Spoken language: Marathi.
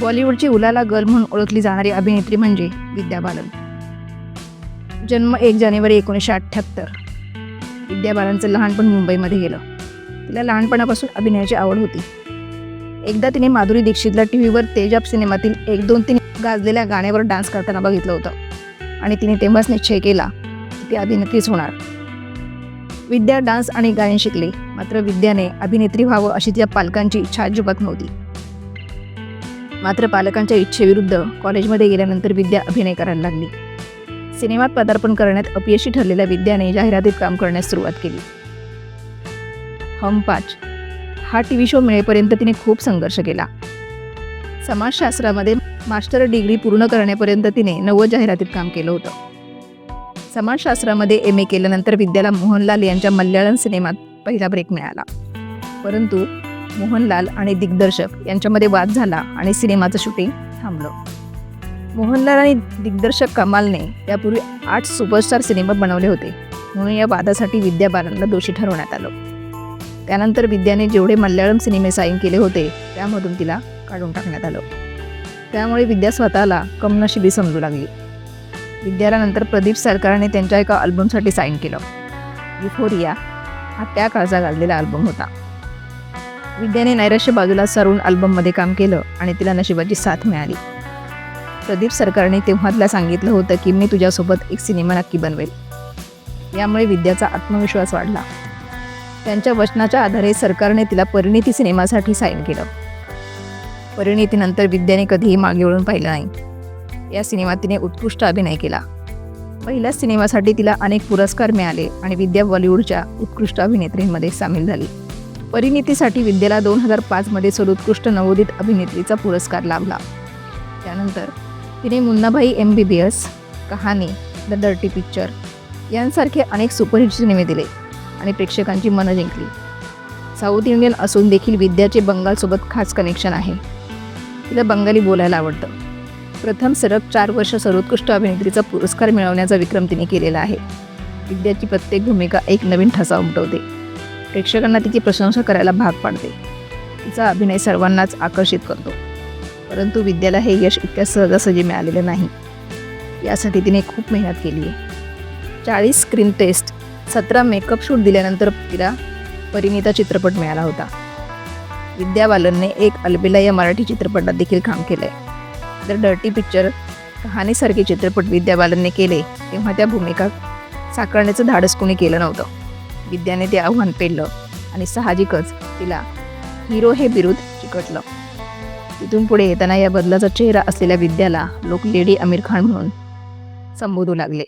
बॉलिवूडची उलाला गर्ल म्हणून ओळखली जाणारी अभिनेत्री म्हणजे विद्या बालन. जन्म एक जानेवारी एकोणीसशे अठ्ठ्याहत्तर. विद्या बालनचं लहानपण मुंबईमध्ये गेलं. तिला लहानपणापासून अभिनयाची आवड होती. एकदा तिने माधुरी दीक्षितला टी व्हीवर तेजाब सिनेमातील एक दोन तीन गाजलेल्या गाण्यावर डान्स करताना बघितलं होतं. आणि तिने तेव्हाच निश्चय केला की ती अभिनेत्रीच होणार. विद्या डान्स आणि गायन शिकले मात्र विद्याने अभिनेत्री व्हावं अशी तिच्या पालकांची इच्छा अजिबात नव्हती. मात्र पालकांच्या इच्छेविरुद्ध कॉलेजमध्ये गेल्यानंतर विद्या अभिनय करायला लागली. सिनेमात पदार्पण करण्यात अपयशी ठरलेल्या विद्याने जाहिरातीत काम करण्यास सुरुवात केली. हम पाच. हा टी व्ही शो मिळेपर्यंत तिने खूप संघर्ष केला. समाजशास्त्रामध्ये मास्टर डिग्री पूर्ण करण्यापर्यंत तिने नव्वद जाहिरातीत काम केलं होतं. समाजशास्त्रामध्ये एम ए केल्यानंतर विद्याला मोहनलाल यांच्या मल्याळम सिनेमात पहिला ब्रेक मिळाला. परंतु मोहनलाल आणि दिग्दर्शक यांच्यामध्ये वाद झाला आणि सिनेमाचं शूटिंग थांबलं. मोहनलाल आणि दिग्दर्शक कमालने यापूर्वी आठ सुपरस्टार सिनेमा बनवले होते. म्हणून या वादासाठी विद्या बालनला दोषी ठरवण्यात आलं. त्यानंतर विद्याने जेवढे मल्याळम सिनेमे साईन केले होते त्यामधून तिला काढून टाकण्यात आलं. त्यामुळे विद्या स्वतःला कमनशिबी समजू लागली. विद्याला नंतर प्रदीप सरकारने त्यांच्या एका अल्बमसाठी साईन केलं. युफोरिया हा त्या काळचा गाजलेला अल्बम होता. विद्याने नैराश्य बाजूला सारून अल्बममध्ये काम केलं आणि तिला नशिबाची साथ मिळाली. प्रदीप सरकारने तेव्हा तिला सांगितलं होतं की मी तुझ्यासोबत एक सिनेमा नक्की बनवेल. यामुळे विद्याचा आत्मविश्वास वाढला. त्यांच्या वचनाच्या आधारे सरकारने तिला परिणिती सिनेमासाठी साईन केलं. परिणितीनंतर विद्याने कधीही मागे वळून पाहिलं नाही. या सिनेमात तिने उत्कृष्ट अभिनय केला. पहिल्याच सिनेमासाठी तिला अनेक पुरस्कार मिळाले आणि विद्या बॉलिवूडच्या उत्कृष्ट अभिनेत्रींमध्ये सामील झाली. परिणितीसाठी विद्येला दोन हजार पाचमध्ये सर्वोत्कृष्ट नवोदित अभिनेत्रीचा पुरस्कार लाभला. त्यानंतर तिने Munnabhai M B B S Kahaani the dirty picture यांसारखे अनेक सुपरहिट सिनेमे दिले आणि प्रेक्षकांची मनं जिंकली. साऊथ इंडियन असून देखील विद्याचे बंगालसोबत खास कनेक्शन आहे. तिला बंगाली बोलायला आवडतं. प्रथम सलग चार वर्ष सर्वोत्कृष्ट अभिनेत्रीचा पुरस्कार मिळवण्याचा विक्रम तिने केलेला आहे. विद्याची प्रत्येक भूमिका एक नवीन ठसा उमटवते. प्रेक्षकांना तिची प्रशंसा करायला भाग पाडते. तिचा अभिनय सर्वांनाच आकर्षित करतो. परंतु विद्याला हे यश इतक्या सहजासहजी मिळालेलं नाही. यासाठी तिने खूप मेहनत केली आहे. चाळीस स्क्रीन टेस्ट सतरा मेकअप शूट दिल्यानंतर तिला परिणिता चित्रपट मिळाला होता. विद्या बालनने एक अलबेला या मराठी चित्रपटात देखील काम केलं आहे द डर्टी पिक्चर कहाणीसारखे चित्रपट विद्या बालनने केले तेव्हा त्या भूमिका साकारण्याचं धाडस कोणी केलं नव्हतं. विद्याने ते आव्हान पेललं आणि साहजिकच तिला हिरो हे बिरुद चिकटलं. तिथून पुढे येताना या बदलाचा चेहरा असलेल्या विद्याला लोक लेडी आमिर खान म्हणून संबोधू लागले.